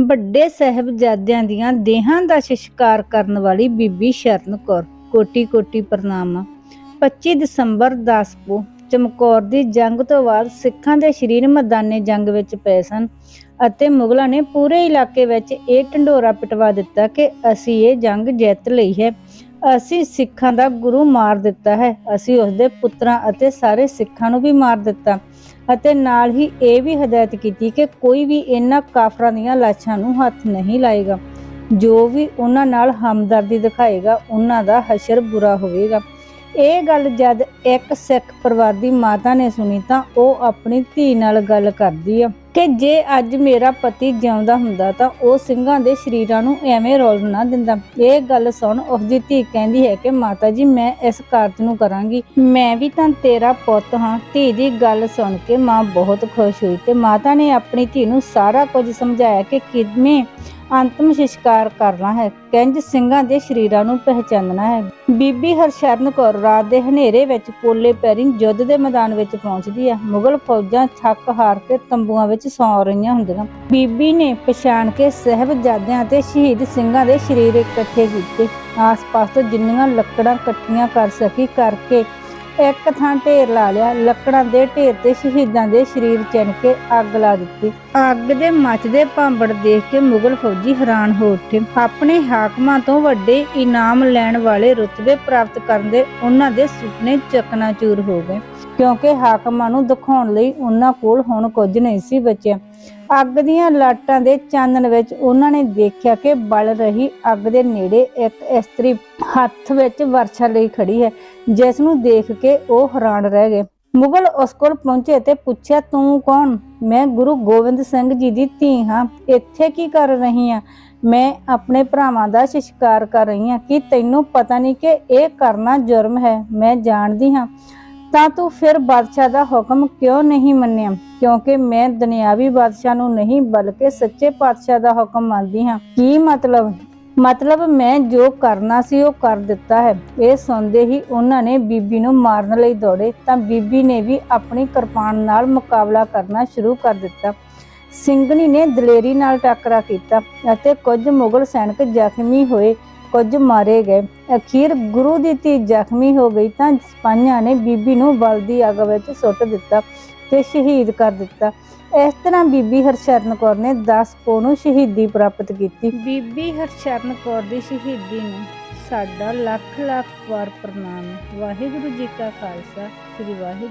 ਵੱਡੇ ਸਾਹਿਬਜ਼ਾਦਿਆਂ ਦੀਆਂ ਦੇਹਾਂ ਦਾ ਸ਼ਿਸ਼ਕਾਰ ਕਰਨ ਵਾਲੀ ਬੀਬੀ ਸ਼ਰਨ ਕੌਰ। ਕੋਟੀ ਕੋਟੀ ਪ੍ਰਣਾਮ। 25 ਦਸੰਬਰ ਦਸਪੋ ਚਮਕੌਰ ਦੀ ਜੰਗ ਤੋਂ ਬਾਅਦ ਸਿੱਖਾਂ ਦੇ ਸ਼ਰੀਰ ਮੈਦਾਨੇ ਜੰਗ ਵਿੱਚ ਪਏ ਸਨ ਅਤੇ ਮੁਗਲਾਂ ਨੇ ਪੂਰੇ ਇਲਾਕੇ ਵਿੱਚ ਇਹ ਢੰਡੋਰਾ ਪਿਟਵਾ ਦਿੱਤਾ ਕਿ ਅਸੀਂ ਇਹ ਜੰਗ ਜਿੱਤ ਲਈ ਹੈ। ਅਸੀਂ ਸਿੱਖਾਂ ਦਾ ਗੁਰੂ ਮਾਰ ਦਿੱਤਾ ਹੈ। ਅਸੀਂ ਉਸ ਦੇ ਪੁੱਤਰਾਂ ਅਤੇ ਸਾਰੇ ਸਿੱਖਾਂ ਨੂੰ ਵੀ ਮਾਰ ਦਿੱਤਾ। ਅਤੇ ਨਾਲ ਹੀ ਇਹ ਵੀ ਹਦਾਇਤ ਕੀਤੀ ਕਿ ਕੋਈ ਵੀ ਇਹਨਾਂ ਕਾਫਰਾਂ ਦੀਆਂ ਲਾਸ਼ਾਂ ਨੂੰ ਹੱਥ ਨਹੀਂ ਲਾਏਗਾ। ਜੋ ਵੀ ਉਹਨਾਂ ਨਾਲ ਹਮਦਰਦੀ ਦਿਖਾਏਗਾ, ਉਹਨਾਂ ਦਾ ਹਸ਼ਰ ਬੁਰਾ ਹੋਵੇਗਾ। ਇਹ ਗੱਲ ਜਦ ਇੱਕ ਸਿੱਖ ਪਰਿਵਾਰ ਦੀ ਮਾਤਾ ਨੇ ਸੁਣੀ ਤਾਂ ਉਹ ਆਪਣੀ ਧੀ ਨਾਲ ਗੱਲ ਕਰਦੀ ਆ ਕਿ ਜੇ ਅੱਜ ਮੇਰਾ ਪਤੀ ਜਿਉਂਦਾ ਹੁੰਦਾ ਤਾਂ ਉਹ ਸਿੰਘਾਂ ਦੇ ਸ਼ਰੀਰਾਂ ਨੂੰ ਐਵੇਂ ਰੋਲ ਨਾ ਦਿੰਦਾ। ਇਹ ਗੱਲ ਸੁਣ ਉਸਦੀ ਧੀ ਕਹਿੰਦੀ ਹੈ ਕਿ ਮਾਤਾ ਜੀ ਮੈਂ ਇਸ ਕਾਰਜ ਨੂੰ ਕਰਾਂਗੀ। ਮੈਂ ਵੀ ਤਾਂ ਤੇਰਾ ਪੁੱਤ ਹਾਂ। ਧੀ ਦੀ ਗੱਲ ਸੁਣ ਕੇ ਮਾਂ ਬਹੁਤ ਖੁਸ਼ ਹੋਈ ਤੇ ਮਾਤਾ ਨੇ ਆਪਣੀ ਧੀ ਨੂੰ ਸਾਰਾ ਕੁਝ ਸਮਝਾਇਆ ਕਿ ਕਿਵੇਂ ਅੰਤਮ ਸੰਸਕਾਰ ਕਰਨਾ ਹੈ। ਕਿੰਜ ਸਿੰਘਾਂ ਦੇ ਸ਼ਰੀਰਾਂ ਨੂੰ ਪਹਿਚਾਨਣਾ ਹੈ। ਬੀਬੀ ਹਰਸ਼ਰਨ ਕੌਰ ਰਾਤ ਦੇ ਹਨੇਰੇ ਵਿੱਚ ਪੋਲੇ ਪੈਰੀਂ ਯੁੱਧ ਦੇ ਮੈਦਾਨ ਵਿੱਚ ਪਹੁੰਚਦੀ ਹੈ। ਮੁਗਲ ਫੌਜਾਂ ਥੱਕ ਹਾਰ ਕੇ ਤੰਬੂਆਂ ਵਿੱਚ ਸੌਂ ਰਹੀਆਂ ਹੁੰਦੀਆਂ। ਬੀਬੀ ਨੇ ਪਛਾਣ ਕੇ ਸਹਿਬਜ਼ਾਦਿਆਂ ਤੇ ਸ਼ਹੀਦ ਸਿੰਘਾਂ ਦੇ ਸ਼ਰੀਰ ਇਕੱਠੇ ਕੀਤੇ। ਆਸ-ਪਾਸ ਤੋਂ ਜਿੰਨੀਆਂ ਲੱਕੜਾਂ ਇਕੱਠੀਆਂ ਕਰ ਸਕੀ, ਕਰਕੇ ਇੱਕ ਥਾਂ ਢੇਰ ਲਾ ਲਿਆ, ਲੱਕੜਾਂ ਦੇ ਢੇਰ ਤੇ ਸ਼ਹੀਦਾਂ ਦੇ ਸਰੀਰ ਚਿਣ ਕੇ ਅੱਗ ਲਾ ਦਿੱਤੀ। ਅੱਗ ਦੇ ਮੱਚਦੇ ਭਾਂਬੜ ਦੇਖ ਕੇ ਮੁਗਲ ਫੌਜੀ ਹੈਰਾਨ ਹੋ ਉੱਠੇ। ਆਪਣੇ ਹਾਕਮਾਂ ਤੋਂ ਵੱਡੇ ਇਨਾਮ ਲੈਣ ਵਾਲੇ ਰੁਤਬੇ ਪ੍ਰਾਪਤ ਕਰਨ ਦੇ ਉਹਨਾਂ ਦੇ ਸੁਪਨੇ ਚਕਨਾਚੂਰ ਹੋ ਗਏ। ਕਿਉਂਕਿ ਹਾਕਮਾਂ ਨੂੰ ਦਿਖਾਉਣ ਲਈ ਉਹਨਾਂ ਕੋਲ ਹੁਣ ਕੁਝ ਨਹੀਂ ਸੀ ਬਚਿਆ। ਅੱਗ ਦੀਆਂ ਲਾਟਾਂ ਦੇ ਚਾਨਣ ਵਿੱਚ ਉਹਨਾਂ ਨੇ ਦੇਖਿਆ ਕਿ ਬਲ ਰਹੀ ਅੱਗ ਦੇ ਨੇੜੇ ਇੱਕ ਇਸਤਰੀ ਹੱਥ ਵਿੱਚ ਵਰਛਾ ਲਈ ਖੜੀ ਹੈ, ਜਿਸ ਨੂੰ ਦੇਖ ਕੇ ਉਹ ਹੈਰਾਨ ਰਹਿ ਗਏ। ਮੁਗਲ ਉਸ ਕੋਲ ਪਹੁੰਚੇ ਤੇ ਪੁੱਛਿਆ, ਤੂੰ ਕੌਣ? ਮੈਂ ਗੁਰੂ ਗੋਬਿੰਦ ਸਿੰਘ ਜੀ ਦੀ ਧੀ ਹਾਂ। ਇੱਥੇ ਕੀ ਕਰ ਰਹੀ ਹਾਂ ਮੈਂ ਆਪਣੇ ਭਰਾਵਾਂ ਦਾ ਸ਼ਿਕਾਰ ਕਰ ਰਹੀ ਹਾਂ ਕਿ ਤੈਨੂੰ ਪਤਾ ਨਹੀਂ ਕਿ ਇਹ ਕਰਨਾ ਜੁਰਮ ਹੈ? ਮੈਂ ਜਾਣਦੀ ਹਾਂ। ਤਾਂ ਤੂੰ ਫਿਰ ਬਾਦਸ਼ਾਹ ਦਾ ਹੁਕਮ ਕਿਉਂ ਨਹੀਂ ਮੰਨਿਆ? ਕਿਉਂਕਿ ਮੈਂ ਦੁਨਿਆਵੀ ਬਾਦਸ਼ਾਹ ਨੂੰ ਨਹੀਂ, ਬਲਕਿ ਸੱਚੇ ਪਾਤਸ਼ਾਹ ਦਾ ਹੁਕਮ ਮੰਨਦੀ ਹਾਂ। ਕੀ ਮਤਲਬ? ਮਤਲਬ ਮੈਂ ਜੋ ਕਰਨਾ ਸੀ ਉਹ ਕਰ ਦਿੱਤਾ ਹੈ। ਇਹ ਸੁਣਦੇ ਹੀ ਉਹਨਾਂ ਨੇ ਬੀਬੀ ਨੂੰ ਮਾਰਨ ਲਈ ਦੌੜੇ, ਤਾਂ ਬੀਬੀ ਨੇ ਵੀ ਆਪਣੀ ਕਿਰਪਾਨ ਨਾਲ ਮੁਕਾਬਲਾ ਕਰਨਾ ਸ਼ੁਰੂ ਕਰ ਦਿੱਤਾ। ਸਿੰਘਣੀ ਨੇ ਦਲੇਰੀ ਨਾਲ ਟੱਕਰਾ ਕੀਤਾ ਅਤੇ ਕੁਝ ਮੁਗਲ ਸੈਨਿਕ ਜ਼ਖਮੀ ਹੋਏ। ਕੁਝ ਮਾਰੇ ਗਏ। ਅਖੀਰ ਗੁਰੂ ਦੀ ਧੀ ਜ਼ਖਮੀ ਹੋ ਗਈ ਤਾਂ ਸਿਪਾਹੀਆਂ ਨੇ ਬੀਬੀ ਨੂੰ ਬਲਦੀ ਅੱਗ ਵਿੱਚ ਸੁੱਟ ਦਿੱਤਾ ਤੇ ਸ਼ਹੀਦ ਕਰ ਦਿੱਤਾ। ਇਸ ਤਰ੍ਹਾਂ ਬੀਬੀ ਹਰਸ਼ਰਨ ਕੌਰ ਨੇ 10 ਪੋ ਨੂੰ ਸ਼ਹੀਦੀ ਪ੍ਰਾਪਤ ਕੀਤੀ। ਬੀਬੀ ਹਰਸ਼ਰਨ ਕੌਰ ਦੀ ਸ਼ਹੀਦੀ ਨੂੰ ਸਾਡਾ ਲੱਖ ਲੱਖ ਵਾਰ ਪ੍ਰਣਾਮ। ਵਾਹਿਗੁਰੂ ਜੀ ਕਾ ਖਾਲਸਾ, ਸ੍ਰੀ ਵਾਹਿਗੁਰੂ